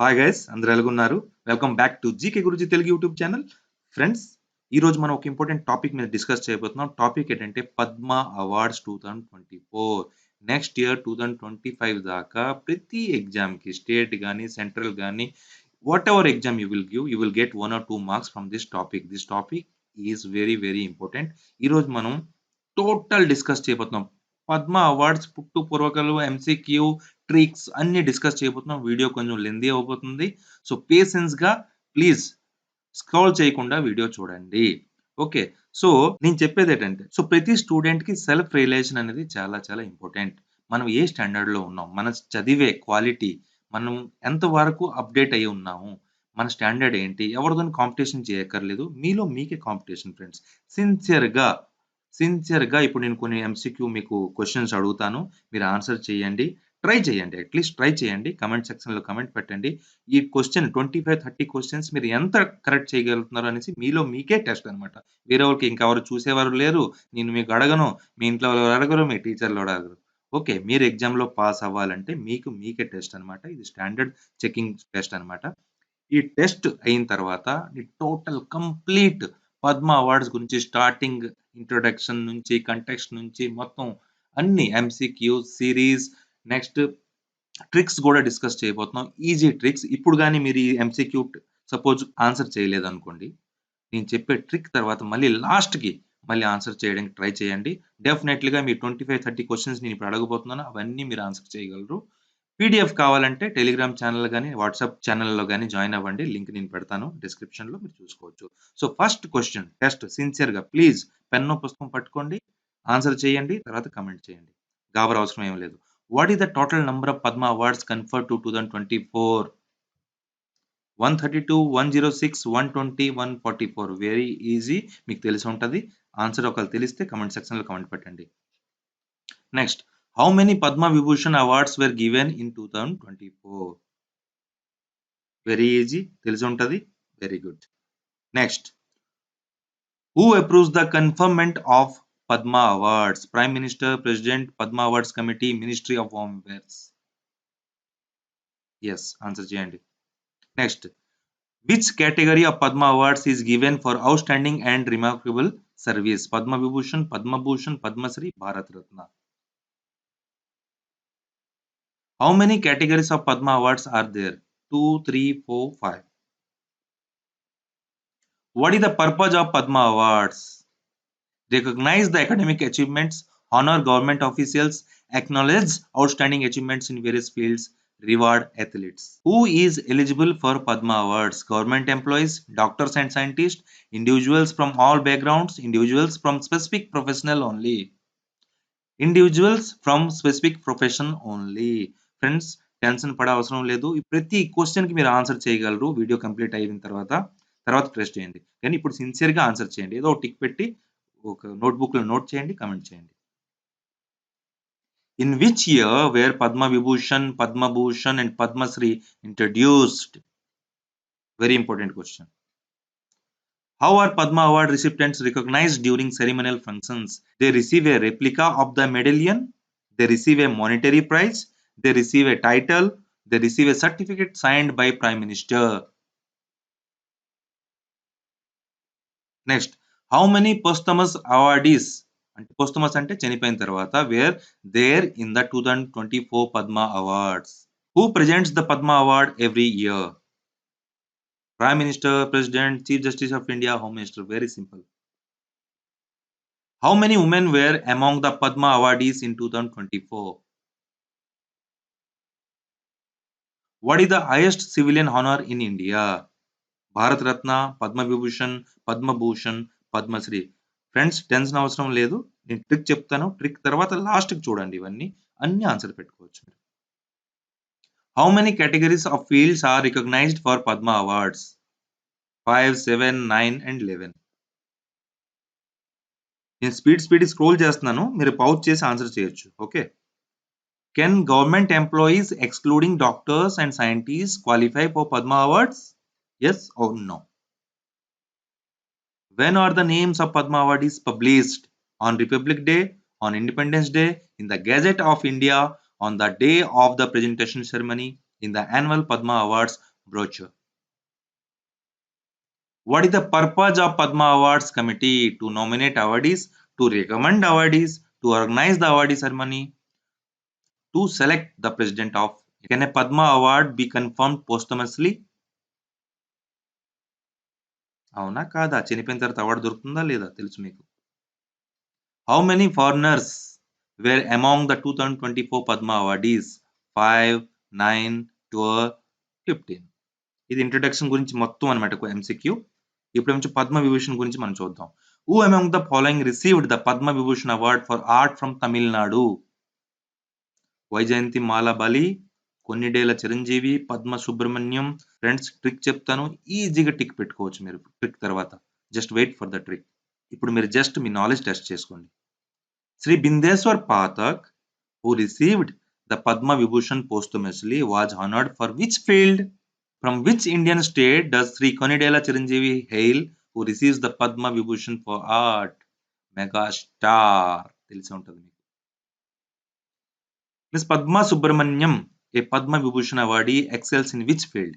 Hi guys అందరూ ఎలాగున్నారు? Welcome back to GK Guruji Telugu YouTube channel friends ఈ రోజు మనం ఒక ఇంపార్టెంట్ టాపిక్ మీద డిస్కస్ చేయబోతున్నాం. టాపిక్ ఏంటంటే Padma awards two thousand twenty four next year two thousand twenty five దాకా ప్రతి ఎగ్జామ్కి స్టేట్ కానీ సెంట్రల్ కానీ whatever exam you will give you will get one or two marks from this topic this topic is very very important ఈరోజు మనం total discuss చేయబోతున్నాం. Padma awards పుట్టు పూర్వకలు ఎంసీక్యూ ట్రిక్స్ అన్ని డిస్కస్ చేయబోతున్నాం. వీడియో కొంచెం లెందీ అవబోతుంది. సో పేషెన్స్గా ప్లీజ్ స్క్రోల్ చేయకుండా వీడియో చూడండి. ఓకే సో నేను చెప్పేది ఏంటంటే సో ప్రతి స్టూడెంట్కి సెల్ఫ్ రియలైజేషన్ అనేది చాలా చాలా ఇంపార్టెంట్ మనం ఏ స్టాండర్డ్లో ఉన్నాం? మన చదివే క్వాలిటీ మనం ఎంతవరకు అప్డేట్ అయి ఉన్నాము? మన స్టాండర్డ్ ఏంటి? ఎవరితో కాంపిటీషన్ చేయక్కర్లేదు. మీలో మీకే కాంపిటీషన్ ఫ్రెండ్స్ సిన్సియర్గా సిన్సియర్గా ఇప్పుడు నేను కొన్ని ఎంసీక్యూ మీకు క్వశ్చన్స్ అడుగుతాను. మీరు ఆన్సర్ చేయండి. ట్రై చేయండి. అట్లీస్ట్ ట్రై చేయండి. కమెంట్ సెక్షన్లో కమెంట్ పెట్టండి. ఈ question twenty five thirty questions మీరు ఎంత కరెక్ట్ చేయగలుగుతున్నారు అనేసి మీలో మీకే టెస్ట్ అనమాట వేరే వాళ్ళకి ఇంకెవరు చూసేవారు లేరు. నేను మీకు అడగను. మీ ఇంట్లో వాళ్ళు అడగరు. మీ టీచర్లు అడగరు. ఓకే. మీరు ఎగ్జామ్లో పాస్ అవ్వాలంటే మీకు మీకే టెస్ట్ అనమాట ఇది స్టాండర్డ్ చెకింగ్ టెస్ట్ అనమాట ఈ టెస్ట్ అయిన తర్వాత ఈ టోటల్ కంప్లీట్ పద్మ అవార్డ్స్ గురించి స్టార్టింగ్ ఇంట్రొడక్షన్ నుంచి కంటెక్స్ట్ నుంచి మొత్తం అన్ని ఎంసీక్యూ సిరీస్ నెక్స్ట్ ట్రిక్స్ కూడా డిస్కస్ చేయబోతున్నాం. ఈజీ ట్రిక్స్ ఇప్పుడు కానీ మీరు ఈ ఎంసీక్యూ సపోజ్ ఆన్సర్ చేయలేదు అనుకోండి. నేను చెప్పే ట్రిక్ తర్వాత మళ్ళీ లాస్ట్కి మళ్ళీ ఆన్సర్ చేయడానికి ట్రై చేయండి. డెఫినెట్లీగా మీ ట్వంటీ ఫైవ్ థర్టీ క్వశ్చన్స్ నేను ఇప్పుడు అడగబోతున్నాను. అవన్నీ మీరు ఆన్సర్ చేయగలరు. పీడిఎఫ్ కావాలంటే టెలిగ్రామ్ ఛానల్ కానీ వాట్సాప్ ఛానల్లో కానీ జాయిన్ అవ్వండి. లింక్ నేను పెడతాను డిస్క్రిప్షన్లో మీరు చూసుకోవచ్చు. సో ఫస్ట్ క్వశ్చన్ టెస్ట్ సిన్సియర్గా ప్లీజ్ పెన్ను పుస్తకం పట్టుకోండి ఆన్సర్ చేయండి తర్వాత కమెంట్ చేయండి. గాబర్ అవసరం ఏం లేదు. What is the total number of Padma awards confer to two thousand twenty four one thirty two one zero six one twenty one forty four very easy మీకు తెలిసి ఉంటుంది. ఆన్సర్ ఒకవేళ తెలిస్తే కమెంట్ సెక్షన్లో కమెంట్ పెట్టండి. Next How many Padma Vibhushan awards were given in 2024? Very easy. Very good. Next. Who approves the conferment of Padma Awards? Prime Minister, President, Padma Awards Committee, Ministry of Home Affairs. Yes, answer J and D. Next. Which category of Padma Awards is given for outstanding and remarkable service? Padma Vibhushan, Padma Bhushan, Padma Sri, Bharat Ratna. How many categories of Padma Awards are there? 2, 3, 4, 5. What is the purpose of Padma Awards? Recognize the academic achievements, honor government officials, acknowledge outstanding achievements in various fields, reward athletes. Who is eligible for Padma Awards? Government employees, doctors and scientists, individuals from all backgrounds, individuals from specific professional only. Individuals from specific profession only. Friends tension పడే అవసరం లేదు. ప్రతి క్వశ్చన్కి మీరు answer చేయగలరు. Video complete అయిన తర్వాత తర్వాత ప్రెస్ చేయండి. కానీ ఇప్పుడు సిన్సియర్గా ఆన్సర్ చేయండి. ఏదో టిక్ పెట్టి ఒక నోట్బుక్లో నోట్ చేయండి కమెంట్ చేయండి. In which year were Padma Vibhushan Padma Bhushan and Padma Shri introduced very important question how are Padma award recipients recognized during ceremonial functions they receive a replica of the medallion they receive a monetary prize they receive a title, they receive a certificate signed by Prime Minister. Next, how many posthumous awardees అంటే posthumous అంటే చనిపోయిన తర్వాత were there in the two thousand twenty four Padma awards who presents the Padma award every year Prime Minister, President, Chief Justice of India, Home Minister. Very simple. How many women were among the Padma awardees in 2024? What is What is the highest civilian honour in India Padma Vibhushan Padma Bhushan Padma Shri friends tension అవసరం లేదు. నేను trick చెప్తాను. Trick తర్వాత లాస్ట్కి చూడండి ఇవన్నీ. అన్ని answer పెట్టుకోవచ్చు. How many categories of fields are recognised for Padma awards five seven nine and eleven నేను స్పీడ్ స్పీడ్ స్క్రోల్ చేస్తున్నాను. మీరు పౌచ్ చేసి ఆన్సర్ చేయొచ్చు. Okay Can government employees excluding doctors and scientists qualify for Padma Awards? Yes or no? When are the names of Padma Awardees published? On Republic Day, on Independence Day, in the Gazette of India, on the day of the presentation ceremony, in the annual Padma Awards brochure. What is the purpose of Padma Awards Committee? To nominate awardees, to recommend awardees, to organize the award ceremony, to select the president of. Can a Padma Award be confirmed posthumously? అవునా? కాదా? చనిపోయిన తర్వాత award దొరుకుతుందా? లేదా? తెలుసు మీకు. How many foreigners were among the two thousand twenty four Padma awardees five nine twelve fifteen ఇది introduction గురించి మొత్తం అనమాట ఎంసీక్యూ ఇప్పుడు నుంచి పద్మ విభూషణ్ గురించి మనం చూద్దాం. Who among the following received the Padma Vibhushan award for art from Tamil Nadu Vyjayanthi Mala Bali Konidela Chiranjeevi Padma Subrahmanyam friends trick చెప్తాను. ఈజీగా టిక్ పెట్టుకోవచ్చు మీరు ట్రిక్ తర్వాత. Just wait for the trick. ఇప్పుడు మీరు జస్ట్ మీ knowledge test చేసుకోండి. Shri Bindeshwar Pathak who received the Padma Vibhushan posthumously was honoured for which field from which Indian state does Shri Konidela Chiranjeevi hail who receives the Padma Vibhushan for art megastar తెలిసి ఉంటుంది మీకు. Miss Padma Subrahmanyam a Padma Vibhushan awardee excels in which field?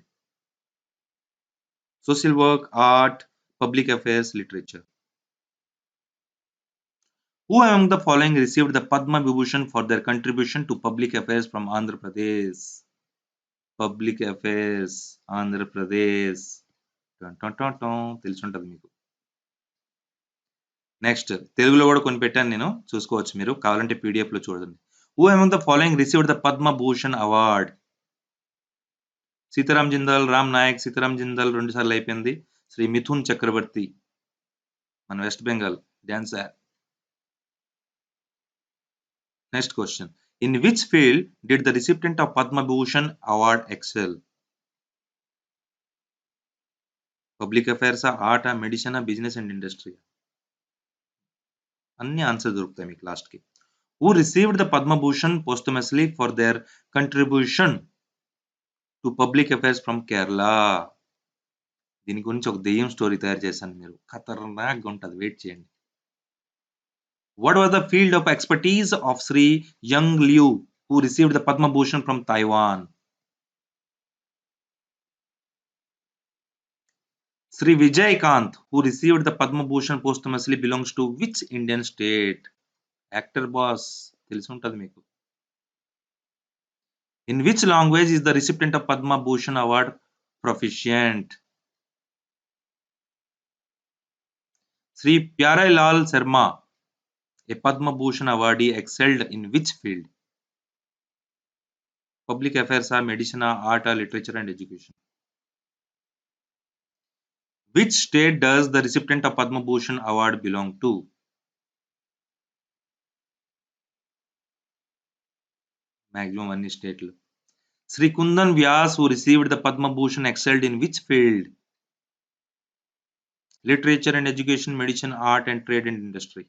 Social work, art, public affairs, literature. Who among the following received the Padma Vibhushan for their contribution to public affairs from Andhra Pradesh? Public affairs, Andhra Pradesh. తెలిసి ఉంటుంది మీకు next తెలుగులో కూడా కొన్ని పెట్టాను నేను చూసుకోవచ్చు మీరు కావాలంటే పీడిఎఫ్లో చూడండి who among the following received the Padma Bhushan award Sitaram Jindal Ram Naik Sitaram Jindal రెండు సార్లు అయిపోయింది శ్రీ మిథున్ చక్రవర్తి మన West Bengal dancer next question in which field did the recipient of Padma Bhushan award excel public affairs art medicine business and industry అన్ని answer దొరుకుతాయి మీకు లాస్ట్కి who received the Padma Bhushan posthumously for their contribution to public affairs from Kerala. దీని గురించి ఒక దెయ్యం story తయారు చేశాను మీరు. ఖతర్నాక్ ఉంటుంది. వెయిట్ చేయండి. What was the field of expertise of Shri Young Liu who received the Padma Bhushan from Taiwan Shri Vijayakanth who received the Padma Bhushan posthumously belongs to which Indian state actor boss తెలిసి ఉంటుంది మీకు in which language is the recipient of Padma Bhushan award proficient Shri Pyare Lal Sharma a Padma Bhushan awardee excelled in which field public affairs ah medicine art literature and education which state does the recipient of Padma Bhushan award belong to Maximum అన్ని స్టేట్లు Shri Kundan Vyas who received the Padma Bhushan excelled in which field literature and education medicine art and trade and industry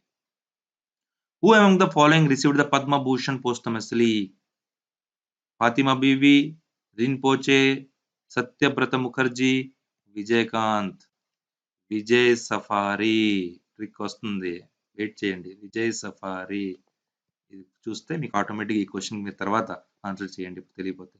who among the following received the Padma Bhushan posthumously Fathima Beevi Rinpoche Satyavrata Mukherjee Vijayakanth Vijay safari trick వస్తుంది. Wait చేయండి. Vijay safari ఇది చూస్తే మీకు automatic ఈ question మీరు తర్వాత answer చేయండి తెలియపోతే.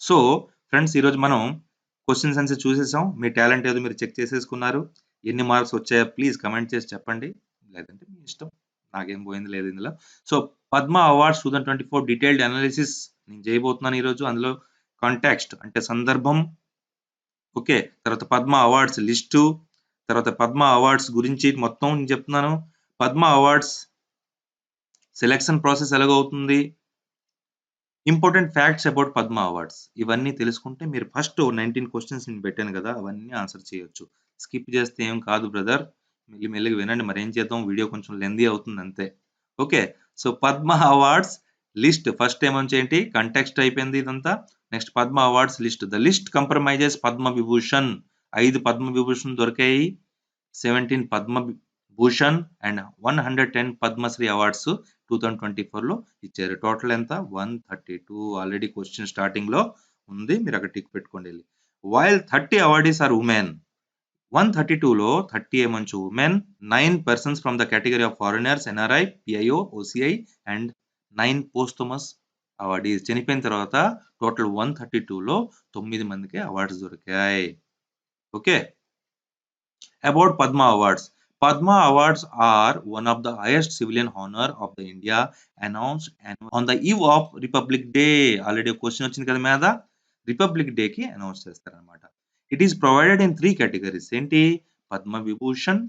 So friends ఈరోజు మనం క్వశ్చన్స్ ఆన్సర్ చూసేసాం. మీ టాలెంట్ ఏదో మీరు చెక్ చేసేసుకున్నారు. ఎన్ని మార్క్స్ వచ్చాయో ప్లీజ్ కమెంట్ చేసి చెప్పండి. లేదంటే మీ ఇష్టం. నాకేం పోయింది లేదు ఇందులో. So Padma awards two twenty four detailed analysis నేను చేయబోతున్నాను ఈరోజు అందులో కాంటాక్స్ట్ అంటే సందర్భం. ఓకే తర్వాత పద్మ అవార్డ్స్ లిస్టు. తర్వాత పద్మ అవార్డ్స్ గురించి మొత్తం నేను చెప్తున్నాను. Padma awards selection process ఎలాగవుతుంది? Important facts about Padma awards ఇవన్నీ తెలుసుకుంటే మీరు ఫస్ట్ నైన్టీన్ క్వశ్చన్స్ నేను పెట్టాను కదా అవన్నీ ఆన్సర్ చేయొచ్చు. స్కిప్ చేస్తే ఏం కాదు బ్రదర్ మెల్లి మెల్లిగా వినండి. మరి ఏం చేద్దాం? వీడియో కొంచెం లెందీ అవుతుంది అంతే. Okay so Padma awards list first ఏమని ఏంటి? కంటెక్స్ట్ అయిపోయింది ఇదంతా. Next Padma awards list the list compromises Padma Vibhushan ఐదు పద్మ విభూషణ్ దొరికాయి. Seventeen Padma Bhushan and one hundred ten Padma Shri awards two thousand twenty ఫోర్లో ఇచ్చారు టోటల్ ఎంత one thirty two already question స్టార్టింగ్లో ఉంది మీరు అక్కడ టిక్ పెట్టుకోండి వెళ్ళి while thirty awardees are women one thirty టూలో thirty ఏమంచు women nine persons from the category of foreigners NRI PIO OCI and nine posthumous awardees. చనిపోయిన తర్వాత టోటల్ 132లో 9 మందికి అవార్డ్స్ దొరికాయి. Okay. About Padma awards. Padma Awards are one of the highest civilian honor of the India announced annu- on the eve of Republic Day. Already question వచ్చింది కదా మీద Republic Day కి announce చేస్తారనమాట it is provided in three categories ఏంటి? Padma Vibhushan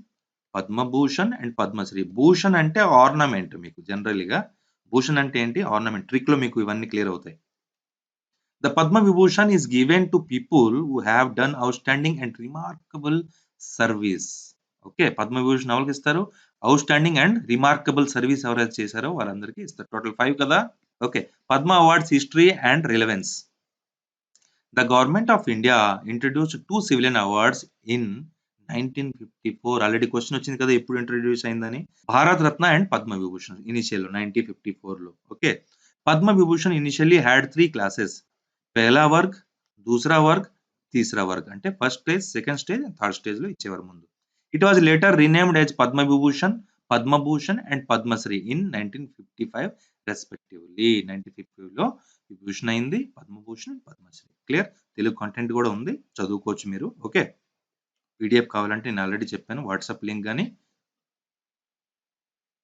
Padma Bhushan and Padma Shri Bhushan అంటే ornament మీకు జనరల్గా భూషణ్ అంటే ఏంటి? ఆర్నమెంట్ ట్రిక్లో మీకు ఇవన్నీ క్లియర్ అవుతాయి. The Padma Vibhushan is given to people who have done outstanding and remarkable service okay Padma Vibhushan ఎవరికి ఇస్తారు? Outstanding and remarkable service ఎవరైతే చేశారో వారందరికీ ఇస్తారు. టోటల్ ఫైవ్ కదా? Okay Padma awards history and relevance the government of India introduce two civilian awards in nineteen fifty four already question వచ్చింది కదా ఎప్పుడు ఇంట్రడ్యూస్ అయిందని? Bharat Ratna and Padma Vibhushan initial nineteen fifty ఫోర్లో okay Padma Vibhushan initially had three classes Pehla వర్గ్ దూసరా వర్గ్ తీసరా వర్గ్ అంటే first stage second stage third స్టేజ్లో ఇచ్చేవారు ముందు. It was later renamed as Padma Vibhushan Padma Bhushan and Padma Shri in nineteen fifty five respectively nineteen fifty లో విభూషణ్ అయింది పద్మభూషణ్ పద్మశ్రీ క్లియర్ తెలుగు కంటెంట్ కూడా ఉంది. చదువుకోవచ్చు మీరు. ఓకే పీడిఎఫ్ కావాలంటే నేను ఆల్రెడీ చెప్పాను. వాట్సాప్ లింక్ కానీ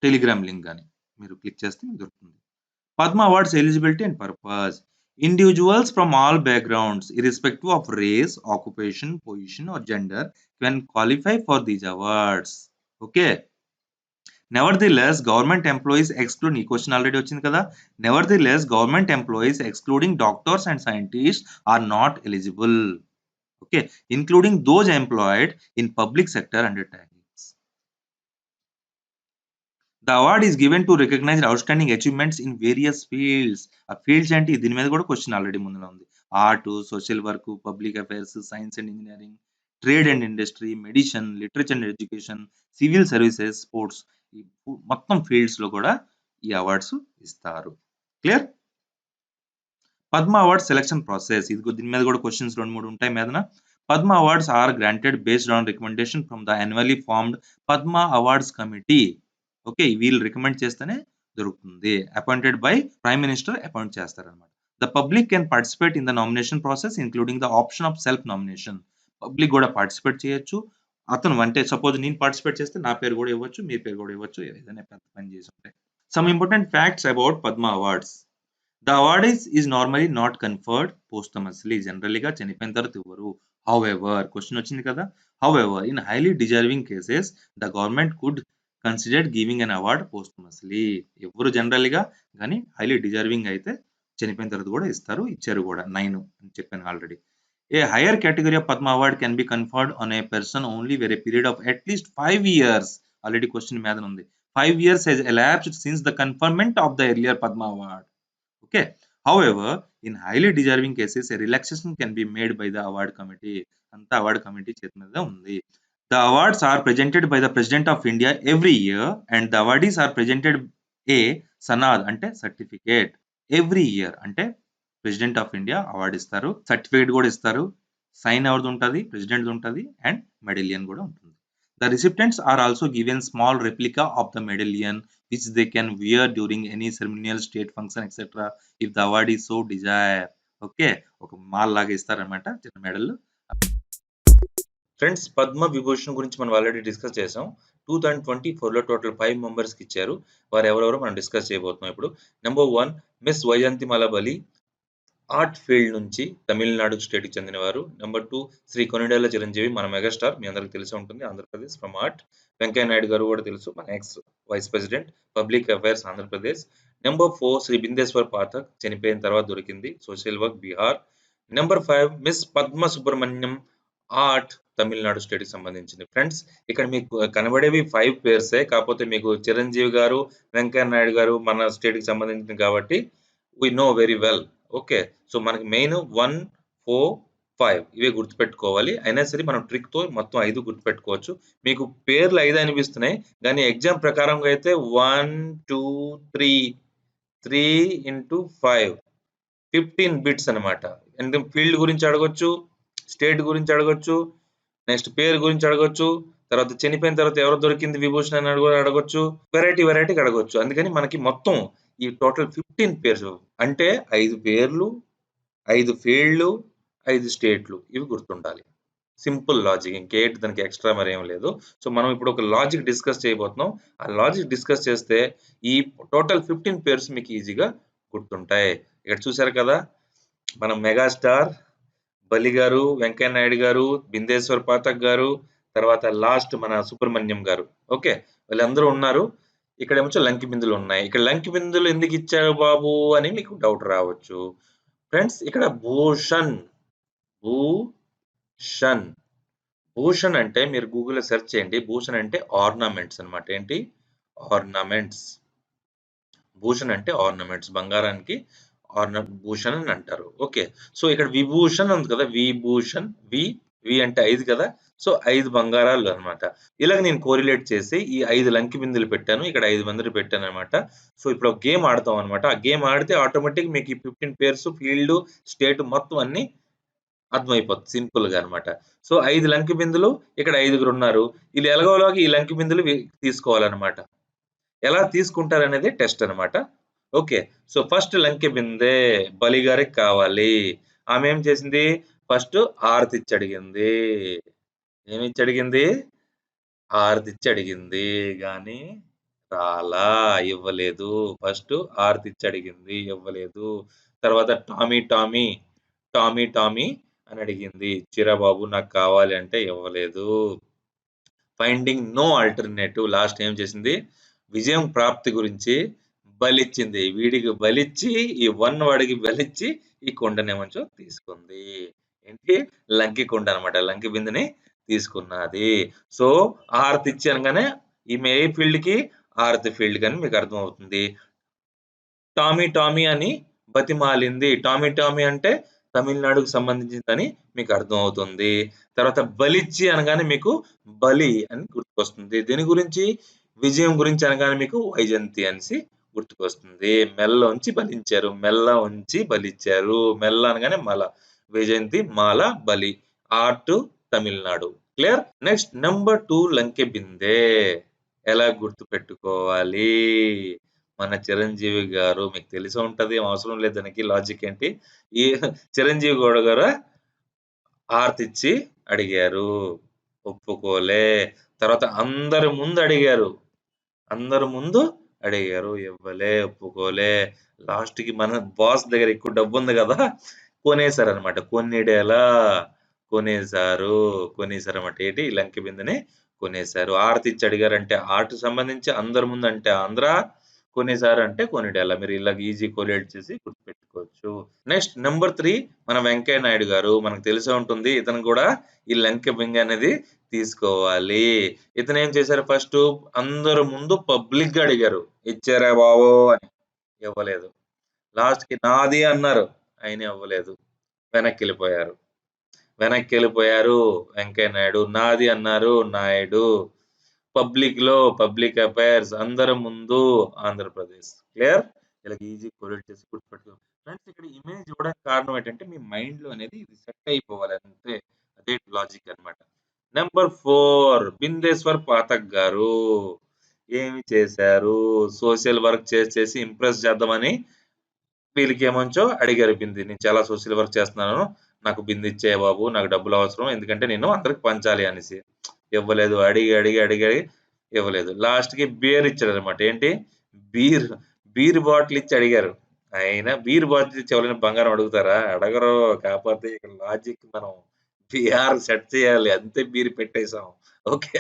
టెలిగ్రామ్ లింక్ కానీ మీరు క్లిక్ చేస్తే మీకు దొరుకుతుంది. Padma awards eligibility and purpose individuals from all backgrounds irrespective of race occupation position or gender can qualify for these awards okay nevertheless government employees exclude ఈ question already వచ్చింది nevertheless government employees excluding doctors and scientists are not eligible okay including those employed in public sector undertakings the award is given to recognize outstanding achievements in various fields a fields ఏంటి దీని మీద కూడా question already ముందులో ఉంది art social work public affairs science and engineering trade and industry medicine literature and education civil services sports ఈ మొత్తం ఫీల్డ్స్లో కూడా ఈ అవార్డ్స్ ఇస్తారు. Clear? Padma award selection process. ఇది దీని మీద కూడా క్వశ్చన్స్ రెండు మూడు ఉంటాయి మీదన. Padma awards are granted based on recommendation from the annually formed Padma awards committee. Okay వీళ్ళు రికమెండ్ చేస్తేనే దొరుకుతుంది. Appointed by prime minister appoint చేస్తారనమాట the public can participate in the nomination process including the option of self nomination public కూడా participate చేయొచ్చు. అతను అంటే suppose నేను participate చేస్తే నా పేరు కూడా ఇవ్వచ్చు మీ పేరు కూడా ఇవ్వచ్చు ఏదైనా పెద్ద పని చేసి ఉంటే. Some important facts about Padma awards the award is is normally not conferred posthumously జనరల్గా చనిపోయిన తర్వాత ఇవ్వరు హౌ ఎవర్ క్వశ్చన్ వచ్చింది కదా. However in highly deserving cases the government could considered giving an award posthumously ఎవరు జనరల్గా కానీ హైలీ డిజర్వింగ్ అయితే చనిపోయిన తర్వాత కూడా ఇస్తారు ఇచ్చారు కూడా. నైన్ అని చెప్పాను already A higher category of Padma award can be conferred on a person only very period of at least five years already question మీద ఉంది five years has elapsed since the conferment of the earlier Padma award okay However, in highly deserving cases, a relaxation can be made by the award committee. అంతా award committee చేతి మీద ఉంది the awards are presented by the president of India every year and the awardees are presented a sanad అంటే certificate every year అంటే president of India award ఇస్తారు. Certificate కూడా ఇస్తారు. Sign ఎవరిది ఉంటుంది? ప్రెసిడెంట్ ఉంటుంది. అండ్ మెడలియన్ కూడా ఉంటుంది. The recipients are also given small replica of the medallion which they can wear during any ceremonial state function etcetera if the awardee so desire. Okay? ఒక మాల్ లాగా ఇస్తారనమాట చిన్న మెడల్. ఫ్రెండ్స్ పద్మ విభూషణ్ గురించి మనం ఆల్రెడీ డిస్కస్ చేసాం టూ థౌసండ్ ట్వంటీ ఫోర్లో total five మెంబర్స్కి ఇచ్చారు. వారు ఎవరెవరో మనం డిస్కస్ చేయబోతున్నాం ఇప్పుడు. Number one miss Vyjayanthi Mala Bali art field నుంచి తమిళనాడు స్టేట్కి చెందినవారు. నెంబర్ టూ శ్రీ కొనిడేల చిరంజీవి మన మెగాస్టార్. మీ అందరికి తెలిసి ఉంటుంది. ఆంధ్రప్రదేశ్ ఫ్రమ్ ఆర్ట్ వెంకయ్య నాయుడు గారు కూడా తెలుసు. మన ex vice president public affairs Andhra Pradesh. Number four Shri Bindeshwar Pathak చనిపోయిన తర్వాత దొరికింది. Social work Bihar number five miss Padma Subrahmanyam art Tamil Nadu స్టేట్కి సంబంధించింది. ఫ్రెండ్స్ ఇక్కడ మీకు కనబడేవి ఫైవ్ పేర్సే కాకపోతే మీకు చిరంజీవి గారు వెంకయ్య నాయుడు గారు మన స్టేట్కి సంబంధించింది కాబట్టి we know very well okay so మనకి మెయిన్ వన్ ఫోర్ ఫైవ్ ఇవే గుర్తుపెట్టుకోవాలి. అయినా సరే మనం ట్రిక్తో మొత్తం ఐదు గుర్తుపెట్టుకోవచ్చు. మీకు పేర్లు ఐదు అనిపిస్తున్నాయి కానీ ఎగ్జామ్ ప్రకారంగా అయితే one two three three into five fifteen bits అనమాట ఎందుకంటే ఫీల్డ్ గురించి అడగొచ్చు స్టేట్ గురించి అడగొచ్చు నెక్స్ట్ పేరు గురించి అడగొచ్చు తర్వాత చనిపోయిన తర్వాత ఎవరు దొరికింది విభూషణ్ అని అడగ అడగొచ్చు వెరైటీ వెరైటీ అడగొచ్చు. అందుకని మనకి మొత్తం ఈ టోటల్ 15 పేర్స్ అంటే ఐదు పేర్లు, ఐదు ఫీల్డ్‌లు, ఐదు స్టేట్‌లు ఇవి గుర్తుండాలి. సింపుల్ లాజిక్ ఇంకేంటి దానికి ఎక్స్‌ట్రా మరి ఏం లేదు. సో, మనం ఇప్పుడు ఒక లాజిక్ డిస్కస్ చేయబోతున్నాం. ఆ లాజిక్ డిస్కస్ చేస్తే ఈ టోటల్ 15 పేర్స్ మీకు ఈజీగా గుర్తుంటాయి. ఇక్కడ చూసారు కదా! మన మెగాస్టార్, బలి గారు, వెంకయ్య నాయుడు గారు, బిందేశ్వర్ పాతక్ గారు, తర్వాత లాస్ట్ మన సుబ్రహ్మణ్యం గారు. ఓకే. వీళ్ళందరూ ఉన్నారు. ఇక్కడ ఏమొచ్చి లంకి బిందులు ఉన్నాయి. ఇక్కడ లంకి బిందులు ఎందుకు ఇచ్చారు బాబు అని మీకు డౌట్ రావచ్చు. ఫ్రెండ్స్ ఇక్కడ భూషణ్, భూషణ్, భూషణ్ అంటే మీరు గూగుల్‌లో సెర్చ్ చేయండి. భూషణ్ అంటే ఆర్నమెంట్స్ అన్నమాట. ఏంటి? ఆర్నమెంట్స్. భూషణ్ అంటే ఆర్నమెంట్స్ బంగారానికి ఆర్న భూషణ్ అని అంటారు. ఓకే. సో, ఇక్కడ విభూషణ్ ఉంది కదా! విభూషణ్ వి, వి అంటే ఐదు కదా! సో, ఐదు బంగారాలు అన్నమాట. ఇలాగ నేను కోరిలేట్ చేసి ఈ ఐదు లంకి బిందులు పెట్టాను. ఇక్కడ ఐదు మందిని పెట్టానన్నమాట. సో, ఇప్పుడు ఒక గేమ్ ఆడతాం అనమాట ఆ గేమ్ ఆడితే ఆటోమేటిక్ మీకు ఈ 15 పేర్స్, ఫీల్డ్, స్టేట్ మొత్తం అన్నీ అర్థమైపోద్ది సింపుల్‌గా అన్నమాట. సో, ఐదు లంకి బిందులు ఇక్కడ ఐదుగురున్నారు. ఈళ్ళు ఎలాగోలాగా ఈ లంకి బిందులు తీసుకోవాలన్నమాట. ఎలా తీసుకుంటారనేది టెస్ట్ అన్నమాట. ఓకే. సో, ఫస్ట్ లంకె బిందే బలి గారికి కావాలి. ఆమె ఏం చేసింది? ఫస్ట్ హారతిచ్చి అడిగింది. ఏమిచ్చి అడిగింది? హారతిచ్చి అడిగింది. కానీ రాలా. ఇవ్వలేదు. ఫస్ట్ హారతిచ్చి అడిగింది. ఇవ్వలేదు. తర్వాత టామీ టామీ, టామీ టామీ అని అడిగింది. చిరాబాబు నాకు కావాలి అంటే ఇవ్వలేదు. ఫైండింగ్ నో ఆల్టర్‌నేటివ్ లాస్ట్ ఏం చేసింది? విజయం ప్రాప్తి గురించి బలిచ్చింది. వీడికి బలిచ్చి ఈ వన్ వాడికి బలిచ్చి ఈ కుండనేమొంచో తీసుకుంది. ఏంటి? లంకి కుండ అనమాట లంకి బిందెని తీసుకున్నది. సో, హారతిచ్చి అనగానే ఈమె ఏ ఫీల్డ్‌కి? హారతి ఫీల్డ్ అని మీకు అర్థమవుతుంది. టామీ టామీ అని బతిమాలింది. టామీ టామీ అంటే తమిళనాడుకు సంబంధించిందని మీకు అర్థమవుతుంది. తర్వాత బలిచ్చి అనగానే మీకు బలి అని గుర్తుకొస్తుంది. దీని గురించి? విజయం గురించి అనగానే మీకు వైజంతి అనేసి గుర్తుకొస్తుంది. మెల్ల ఉంచి బలించారు. మెల్ల ఉంచి బలిచ్చారు. మెల్ల అనగానే మల. వైజయంతి, మాల, బలి. Art Tamil Nadu. Clear? Next number two లంకె బిందే ఎలా గుర్తుపెట్టుకోవాలి? మన చిరంజీవి గారు మీకు తెలిసి ఉంటది. అవసరం లేదు దానికి లాజిక్ ఏంటి? ఈ చిరంజీవి గౌడ గారు ఆర్తిచ్చి అడిగారు. ఒప్పుకోలే. తర్వాత అందరి ముందు అడిగారు. అందరి ముందు అడిగారు. ఇవ్వలే. ఒప్పుకోలే. లాస్ట్‌కి మన బాస్ దగ్గర ఎక్కువ డబ్బు ఉంది కదా కొనేసారన్నమాట. కొన్నిడేలా కొనేసారు. అన్నమాట ఏంటి? ఈ లంకె బిందెని కొనేసారు. ఇచ్చి అడిగారంటే ఆర్ట్‌కి సంబంధించి, అందరి ముందు అంటే ఆంధ్ర, కొనేసారు అంటే కొనిడేల. మీరు ఇలా ఈజీ కోరిలేట్ చేసి గుర్తుపెట్టుకోవచ్చు. నెక్స్ట్ నెంబర్ త్రీ మన వెంకయ్య నాయుడు గారు. మనకు తెలిసే ఉంటుంది. ఇతను కూడా ఈ లంకె బింగ్ అనేది తీసుకోవాలి. ఇతను ఏం చేశారు ఫస్ట్ అందరు ముందు పబ్లిక్గా అడిగారు. ఇచ్చారా బాబు అని. ఇవ్వలేదు. లాస్ట్కి నాది అన్నారు. అయినా ఇవ్వలేదు. వెనక్కి వెళ్ళిపోయారు వెనక్కెళ్ళిపోయారు వెంకయ్య నాయుడు. నాది అన్నారు నాయుడు. పబ్లిక్‌లో పబ్లిక్ అఫైర్స్ అందరి ముందు ఆంధ్రప్రదేశ్. క్లియర్? ఇలా ఈజీ కోరిలేట్ చేసి గుర్తుపెట్టుకో ఫ్రెండ్స్ ఇక్కడ ఇమేజ్ చూడడానికి కారణం ఏంటంటే మీ మైండ్‌లో అనేది ఇది సెట్ అయిపోవాలి అంతే. అదే లాజిక్ అన్నమాట. నంబర్ 4 బిందేశ్వర్ పాతక్ గారు. ఏమి చేశారు? సోషల్ వర్క్ చేసి చేసి ఇంప్రెస్ చేద్దామని వీళ్ళకేమొంచో అడిగారు బింది నేను చాలా సోషల్ వర్క్ చేస్తున్నాను. నాకు బింది ఇచ్చే బాబు. నాకు డబ్బులు అవసరం. ఎందుకంటే నేను అందరికి పంచాలి అనేసి. ఇవ్వలేదు. అడిగి, అడిగి, అడిగి ఇవ్వలేదు. లాస్ట్‌కి ఇచ్చాడు అన్నమాట ఏంటి? బీర్, బీర్ బాటిల్ ఇచ్చి అడిగారు. అయినా బీర్ బాటిల్ ఇచ్చి ఎవరైనా బంగారం అడుగుతారా? అడగరు. కాకపోతే ఇక్కడ లాజిక్ మనం బీఆర్ సెట్ చేయాలి. అంతే బీర్ పెట్టేసాం. ఓకే.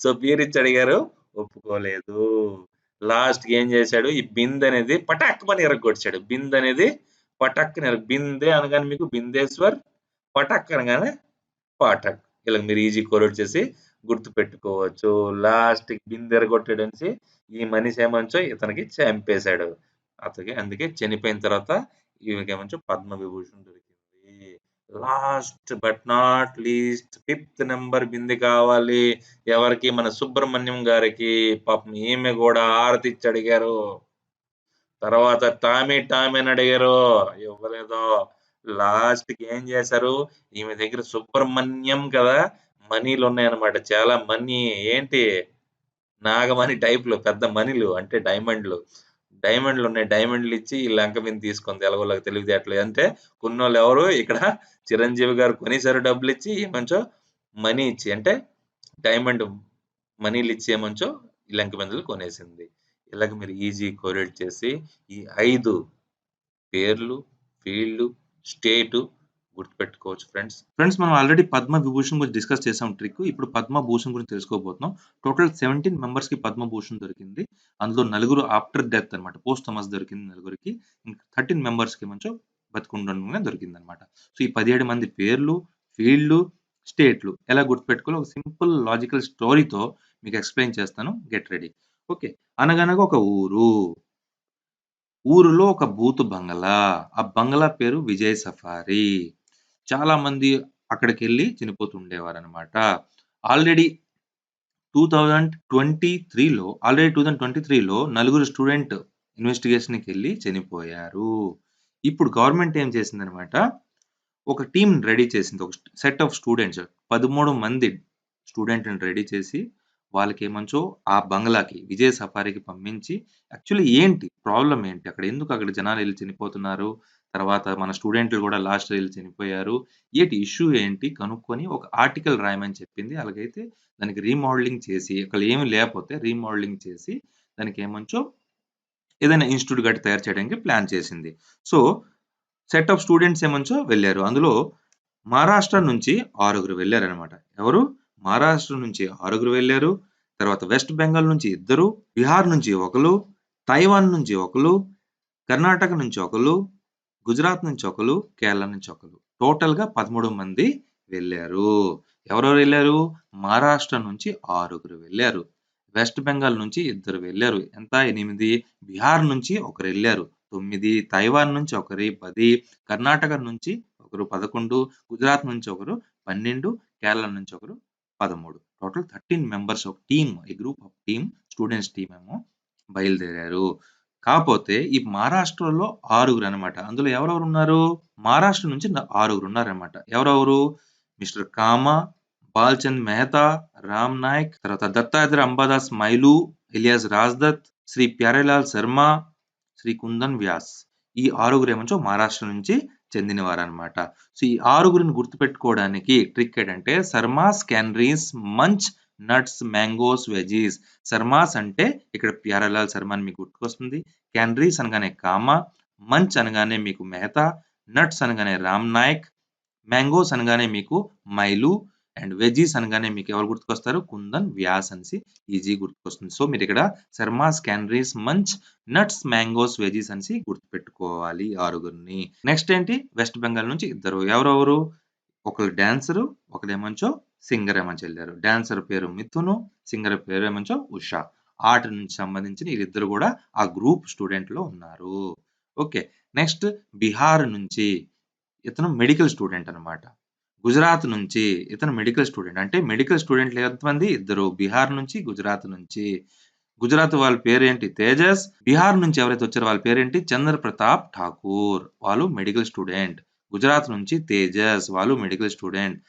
సో, బీర్ ఇచ్చి అడిగారు. ఒప్పుకోలేదు. లాస్ట్‌కి ఏం చేశాడు? ఈ బింద్ అనేది పటాక్కుమని ఇరగ్గొట్టేసాడు. బింద్ అనేది పటక్కన బిందే అనగానే మీకు బిందేశ్వర్, పటక్ అనగానే పాఠక్. ఇలా మీరు ఈజీ కోరిలేట్ చేసి గుర్తు పెట్టుకోవచ్చు లాస్ట్ బిందెర కొట్టేడనిసి ఈ మనిషి ఏమంచో ఇతనికి చంపేశాడు అతనికి అందుకే చనిపోయిన తర్వాత ఈమెకేమంచో పద్మ విభూషణ్ దొరికింది. Last but not least fifth number బింది కావాలి. ఎవరికి? మన సుబ్రహ్మణ్యం గారికి. పాపం ఈమె కూడా ఆరతిచ్చి అడిగారు. తర్వాత టామీ టామీ అని అడిగారు. ఇవ్వలేదు. లాస్ట్‌కి ఏం చేశారు? ఈమె దగ్గర సుబ్రహ్మణ్యం కదా! మనీలున్నాయన్నమాట. చాలా మనీ ఏంటి? నాగమణి టైప్లు పెద్ద మనీలు అంటే డైమండ్‌లు. డైమండ్లు ఉన్నాయి డైమండ్లు ఇచ్చి ఈ లంక మీద తీసుకుంది. ఎలాగోలాగా తెలివితేటలేదు అంటే కొన్నోళ్ళు ఎవరు ఇక్కడ చిరంజీవి గారు కొనేసారు డబ్బులు ఇచ్చి మంచో మనీ ఇచ్చి అంటే డైమండ్ మనీలు ఇచ్చి ఏమంచో ఈ లంక బిందెలు కొనేసింది. ఇలాగ మీరు ఈజీ కోరిలేట్ చేసి ఈ ఐదు పేర్లు, ఫీల్డ్, స్టేటు గుర్తుపెట్టుకోవచ్చు ఫ్రెండ్స్. ఫ్రెండ్స్ మనం ఆల్రెడీ పద్మ విభూషణ్ గురించి డిస్కస్ చేసాం ట్రిక్. ఇప్పుడు పద్మభూషణ్ గురించి తెలుసుకోబోతున్నాం. టోటల్ సెవెంటీన్ మెంబర్స్కి పద్మభూషణ్ దొరికింది. అందులో నలుగురు ఆఫ్టర్ డెత్ అన్నమాట. పోస్ట్ థమస్ దొరికింది నలుగురికి. ఇంకా 13 మెంబర్స్‌కి ఏమంచో దొరికింది అనమాట సో ఈ 17 మంది పేర్లు, ఫీల్డ్‌లు, స్టేట్‌లు ఎలా గుర్తుపెట్టుకోవాలో ఒక సింపుల్ లాజికల్ స్టోరీతో మీకు ఎక్స్‌ప్లెయిన్ చేస్తాను. Get ready. ఓకే. అనగనగా ఒక ఊరు. ఊరిలో ఒక బూతు బంగళా. ఆ బంగళా పేరు విజయ్ సఫారీ. చాలా మంది అక్కడికి వెళ్ళి చనిపోతుండేవారు అనమాట ఆల్రెడీ 2023లో ఆల్రెడీ 2023లో నలుగురు స్టూడెంట్ ఇన్వెస్టిగేషన్‌కెళ్ళి చనిపోయారు. ఇప్పుడు గవర్నమెంట్ ఏం చేసిందనమాట ఒక టీం రెడీ చేసింది. ఒక సెట్ ఆఫ్ స్టూడెంట్స్ 13 మంది స్టూడెంట్ని రెడీ చేసి వాళ్ళకి ఏమంచో ఆ బంగ్లాకి విజయ్ సఫారీకి పంపించి యాక్చువల్లీ ఏంటి? ప్రాబ్లమ్ ఏంటి? అక్కడ ఎందుకు అక్కడ జనాలు వెళ్ళి చనిపోతున్నారు? తర్వాత మన స్టూడెంట్లు గూడా లాస్ట్‌లో ఎళ్ళి చనిపోయారు. ఏంటి ఇష్యూ ఏంటి? కనుక్కొని ఒక ఆర్టికల్ రాయమని చెప్పింది. అలాగైతే దానికి రీమోడలింగ్ చేసి అక్కడ ఏమి లేపోతే రీమోడలింగ్ చేసి దానికేమంచో ఏదైనా ఇన్‌స్టిట్యూట్ గట్టా తయారు చేయడానికి ప్లాన్ చేసింది. సో, సెట్ ఆఫ్ స్టూడెంట్స్ ఏమంచో వెళ్ళారు. అందులో మహారాష్ట్ర నుంచి ఆరుగురు వెళ్ళారనమాట ఎవరు? మహారాష్ట్ర నుంచి ఆరుగురు వెళ్ళారు. తర్వాత వెస్ట్ బెంగాల్ నుంచి ఇద్దరు, బీహార్ నుంచి ఒకరు తైవాన్ నుంచి ఒకరు కర్ణాటక నుంచి ఒకరు గుజరాత్ నుంచి ఒకరు కేరళ నుంచి ఒకరు. టోటల్‌గా 13 మంది వెళ్ళారు. ఎవరెవరు వెళ్ళారు? మహారాష్ట్ర నుంచి ఆరుగురు వెళ్ళారు. వెస్ట్ బెంగాల్ నుంచి ఇద్దరు వెళ్ళారు. ఎంత? ఎనిమిది. బీహార్ నుంచి ఒకరు వెళ్ళారు. తొమ్మిది. తైవాన్ నుంచి ఒకరి పది. కర్ణాటక నుంచి ఒకరు 11 గుజరాత్ నుంచి ఒకరు 12 కేరళ నుంచి ఒకరు 13 total 13 members of team a group of team students team ఏమో బయలుదేరారు. కాకపోతే ఈ మహారాష్ట్రలో ఆరుగురు అనమాట అందులో ఎవరెవరు ఉన్నారు మహారాష్ట్ర నుంచి ఆరుగురు ఉన్నారనమాట ఎవరెవరు? మిస్టర్ కామా, బాల్చంద్ మెహతా, రామ్ నాయక్, తర్వాత దత్తాత్ర అంబాదాస్ మైలు, ఎలియాస్ రాజ్‌దత్, శ్రీ ప్యారేలాల్ శర్మ, శ్రీ కుందన్ వ్యాస్. ఈ ఆరుగురు ఏమంచో మహారాష్ట్ర నుంచి చెందినవారనమాట సో, ఈ ఆరుగురిని గుర్తుపెట్టుకోవడానికి ట్రిక్ ఏంటంటే Sharma's canaries munch nuts, mangoes, veggies. Sharma's అంటే ఇక్కడ ప్యారలాల్ శర్మ అని మీకు గుర్తుకొస్తుంది. క్యానరీస్ అనగానే కామా, మంచ్ అనగానే మీకు మెహతా, నట్స్ అనగానే రామ్ నాయక్, మ్యాంగోస్ అనగానే మీకు మైలు అండ్ వెజీస్ అనగానే మీకు ఎవరు గుర్తుకొస్తారు? కుందన్ వ్యాస్ అనేసి ఈజీ గుర్తుకొస్తుంది. సో, మీరు ఇక్కడ Sharma's canaries munch nuts, mangoes, veggies అనేసి గుర్తుపెట్టుకోవాలి ఆరుగురిని. నెక్స్ట్ ఏంటి? వెస్ట్ బెంగాల్ నుంచి ఇద్దరు. ఎవరెవరు? ఒకరు డాన్సరు, ఒకడేమంచో సింగర్ ఏమంచో వెళ్ళారు డాన్సర్ పేరు మిథును, సింగర్ పేరు ఏమంచో ఉషా. ఆర్ట్ నుంచి సంబంధించిన వీరిద్దరు కూడా ఆ గ్రూప్ స్టూడెంట్‌లో ఉన్నారు. ఓకే. నెక్స్ట్ బీహార్ నుంచి ఇతను మెడికల్ స్టూడెంట్ అన్నమాట. గుజరాత్ నుంచి ఇతను మెడికల్ స్టూడెంట్. అంటే మెడికల్ స్టూడెంట్లు ఎంతమంది? ఇద్దరు. బీహార్ నుంచి, గుజరాత్ నుంచి. గుజరాత్ వాళ్ళ పేరేంటి? తేజస్. బీహార్ నుంచి ఎవరైతే వచ్చారో వాళ్ళ పేరేంటి? చంద్ర ప్రతాప్ ఠాకూర్. వాళ్ళు మెడికల్ స్టూడెంట్. గుజరాత్ నుంచి తేజస్. వాళ్ళు మెడికల్ స్టూడెంట్.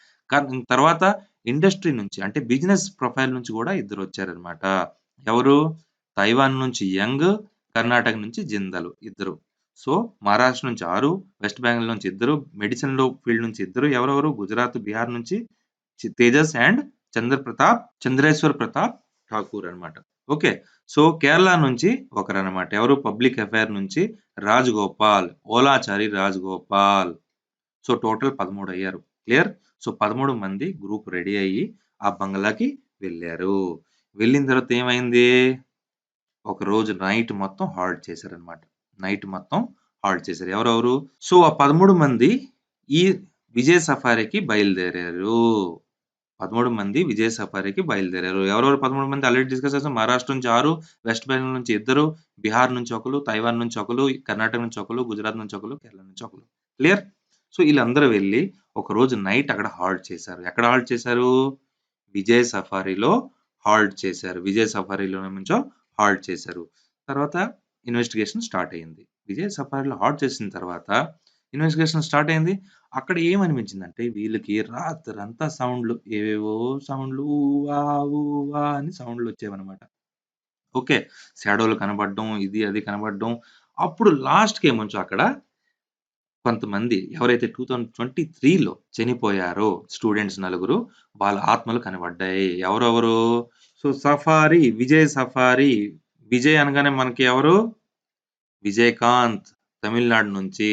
తర్వాత ఇండస్ట్రీ నుంచి అంటే బిజినెస్ ప్రొఫైల్ నుంచి కూడా ఇద్దరు వచ్చారనమాట ఎవరు? తైవాన్ నుంచి యంగ్, కర్ణాటక నుంచి జిందల్ ఇద్దరు. సో, మహారాష్ట్ర నుంచి ఆరు వెస్ట్ బెంగాల్ నుంచి ఇద్దరు, మెడిసిన్‌లో ఫీల్డ్ నుంచి ఇద్దరు. ఎవరెవరు? గుజరాత్, బీహార్ నుంచి తేజస్ అండ్ చంద్ర ప్రతాప్ చంద్రేశ్వర్ ప్రతాప్ ఠాకూర్ అన్నమాట. ఓకే. సో, కేరళ నుంచి ఒకరన్నమాట. ఎవరు? పబ్లిక్ అఫైర్ నుంచి రాజగోపాల్. ఓలాచారి రాజగోపాల్. సో, టోటల్ 13 అయ్యారు. క్లియర్? సో, 13 మంది గ్రూప్ రెడీ అయ్యి ఆ బంగ్లాకి వెళ్ళారు వెళ్ళిన తర్వాత ఏమైంది? ఒక రోజు నైట్ మొత్తం హాల్ట్ చేశారన్నమాట. నైట్ మొత్తం హాల్ట్ చేశారు. ఎవరెవరు? సో, ఆ 13 మంది ఈ విజయ సఫారీకి బయలుదేరారు. 13 మంది విజయ సఫారీకి బయలుదేరారు. ఎవరెవరు 13 మంది ఆల్రెడీ డిస్కస్ చేసాం. మహారాష్ట్ర నుంచి ఆరు వెస్ట్ బెంగాల్ నుంచి ఇద్దరు, బీహార్ నుంచి ఒకరు తైవాన్ నుంచి ఒకరు కర్ణాటక నుంచి ఒకరు గుజరాత్ నుంచి ఒకరు కేరళ నుంచి ఒకరు క్లియర్? సో, వీళ్ళందరూ వెళ్ళి ఒక రోజు నైట్ అక్కడ హాల్ట్ చేశారు. ఎక్కడ హాల్ట్ చేశారు? విజయ్ సఫారీలో హాల్ట్ చేశారు. విజయ్ సఫారీలోనేమంచో హాల్ట్ చేశారు. తర్వాత ఇన్వెస్టిగేషన్ స్టార్ట్ అయింది. విజయ్ సఫారీలో హాట్ చేసిన తర్వాత ఇన్వెస్టిగేషన్ స్టార్ట్ అయింది. అక్కడ ఏమనిపించిందంటే వీళ్ళకి రాత్రంతా సౌండ్‌లు ఏవేవో సౌండ్‌లు ఊవా, ఊవా అని సౌండ్‌లు వచ్చేవన్నమాట. ఓకే. షాడోలు కనబడడం ఇది అది కనబడడం అప్పుడు లాస్ట్‌కి ఏమొచ్చు అక్కడ కొంతమంది ఎవరైతే 2023లో చనిపోయారో స్టూడెంట్స్ నలుగురు వాళ్ళ ఆత్మలు కనబడ్డాయి ఎవరెవరు? So, safari, Vijay safari. Vijay అనగానే మనకి ఎవరు? విజయకాంత్ తమిళనాడు నుంచి.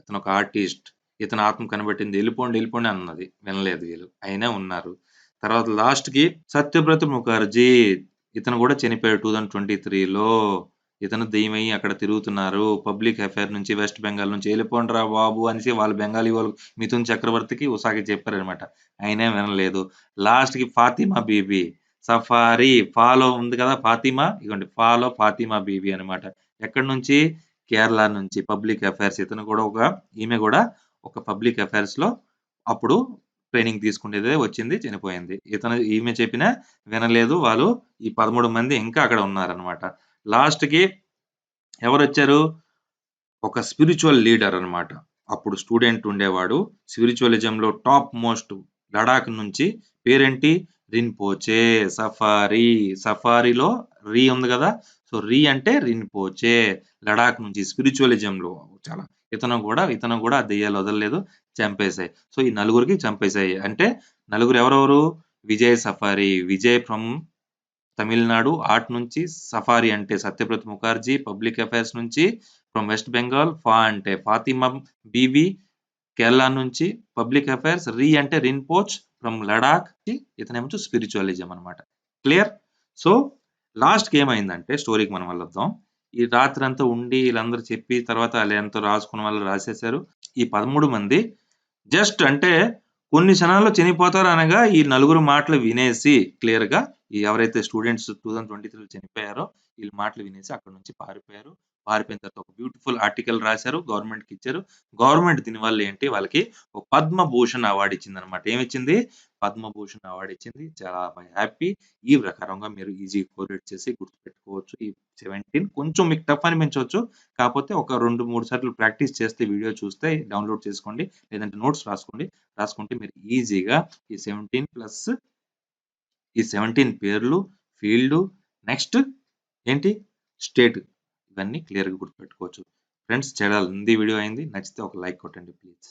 ఇతను ఒక ఆర్టిస్ట్. ఇతను ఆత్మ కనబెట్టింది వెళ్ళిపోండి వెళ్ళిపోండి అన్నది. వినలేదు వీళ్ళు. అయినా ఉన్నారు. తర్వాత లాస్ట్‌కి సత్యవ్రత ముఖర్జీ. ఇతను కూడా చనిపోయాడు 2023లో. ఇతను దెయ్యమయ్యి అక్కడ తిరుగుతున్నారు. పబ్లిక్ అఫైర్ నుంచి వెస్ట్ బెంగాల్ నుంచి "ఎళ్ళిపోండిరా బాబు" అనేసి వాళ్ళు బెంగాలీ వాళ్ళు మిథున్ చక్రవర్తికి, ఉసాకి చెప్పారనమాట. అయినా వినలేదు. లాస్ట్‌కి ఫాతిమా బీబీ. సఫారీ ఫాలో ఉంది కదా! ఫాతిమా ఇగోండి ఫాలో ఫాతిమా బీబీ అనమాట. ఎక్కడి నుంచి? కేరళ నుంచి పబ్లిక్ అఫైర్స్. ఇతను కూడా ఒక ఈమె కూడా ఒక పబ్లిక్ అఫైర్స్‌లో అప్పుడు ట్రైనింగ్ తీసుకునేదే వచ్చింది. చనిపోయింది. ఇతను ఈమె చెప్పినా వినలేదు. వాళ్ళు ఈ 13 మంది ఇంకా అక్కడ ఉన్నారనమాట. లాస్ట్‌కి ఎవరు వచ్చారు ఒక స్పిరిచువల్ లీడర్ అనమాట. అప్పుడు స్టూడెంట్ ఉండేవాడు. స్పిరిచువలిజంలో టాప్ మోస్ట్ లడాక్ నుంచి పేరేంటి? రిన్‌పోచే. సఫారీ. సఫారీలో రీ ఉంది కదా! సో, రీ అంటే రిన్‌పోచే. లడాక్ నుంచి స్పిరిచువలిజంలో చాలా ఇతను కూడా ఇతను కూడా దెయ్యాలు వదలలేదు. చంపేసాయి. సో, ఈ నలుగురికి చంపేశాయి అంటే నలుగురు ఎవరెవరు? Vijay safari. Vijay from Tamil Nadu. Art నుంచి సఫారీ అంటే సత్యప్రత్ ముఖర్జీ పబ్లిక్ అఫైర్స్ నుంచి ఫ్రమ్ వెస్ట్ బెంగాల్. ఫా అంటే ఫాతిమా బీబీ కేరళ నుంచి పబ్లిక్ అఫైర్స్. రీ అంటే రిన్‌పోచ్ ఫ్రమ్ లడాక్. ఇతనేమో స్పిరిచువలిజం అనమాట. క్లియర్? సో, లాస్ట్‌కి ఏమైందంటే స్టోరీకి మనం వెళ్దాం ఈ రాత్రంతా ఉండి వీళ్ళందరూ చెప్పి తర్వాత ఎంతో రాసుకున్న వాళ్ళు రాసేసారు. ఈ 13 మంది జస్ట్ అంటే కొన్ని క్షణాల్లో చనిపోతారు అనగా ఈ నలుగురు మాటలు వినేసి క్లియర్‌గా ఈ ఎవరైతే స్టూడెంట్స్ 2023లో చనిపోయారో వీళ్ళ మాటలు వినేసి అక్కడి నుంచి పారిపోయారు. పారిపోయిన తర్వాత ఒక బ్యూటిఫుల్ ఆర్టికల్ రాశారు. గవర్నమెంట్‌కి ఇచ్చారు. గవర్నమెంట్ దీనివల్ల ఏంటి వాళ్ళకి ఒక పద్మభూషణ్ అవార్డ్ ఇచ్చిందనమాట. ఏమిచ్చింది? పద్మభూషణ్ అవార్డ్ ఇచ్చింది. చాలా హ్యాపీ. ఈ ప్రకారంగా మీరు ఈజీగా కోరిట్ చేసి గుర్తుపెట్టుకోవచ్చు. ఈ 17 కొంచెం మీకు టఫ్ అనిపించవచ్చు కాకపోతే ఒక 2, 3 సార్లు ప్రాక్టీస్ చేస్తే వీడియో చూస్తే డౌన్‌లోడ్ చేసుకోండి. లేదంటే నోట్స్ రాసుకోండి. రాసుకుంటే మీరు ఈజీగా ఈ 17 ప్లస్ ఈ 17 పేర్లు, ఫీల్డ్ నెక్స్ట్ ఏంటి? స్టేట్ ఇవన్నీ క్లియర్‌గా గుర్తుపెట్టుకోవచ్చు. ఫ్రెండ్స్ చాలా లెంథీ వీడియో అయింది. నచ్చితే ఒక లైక్ కొట్టండి ప్లీజ్.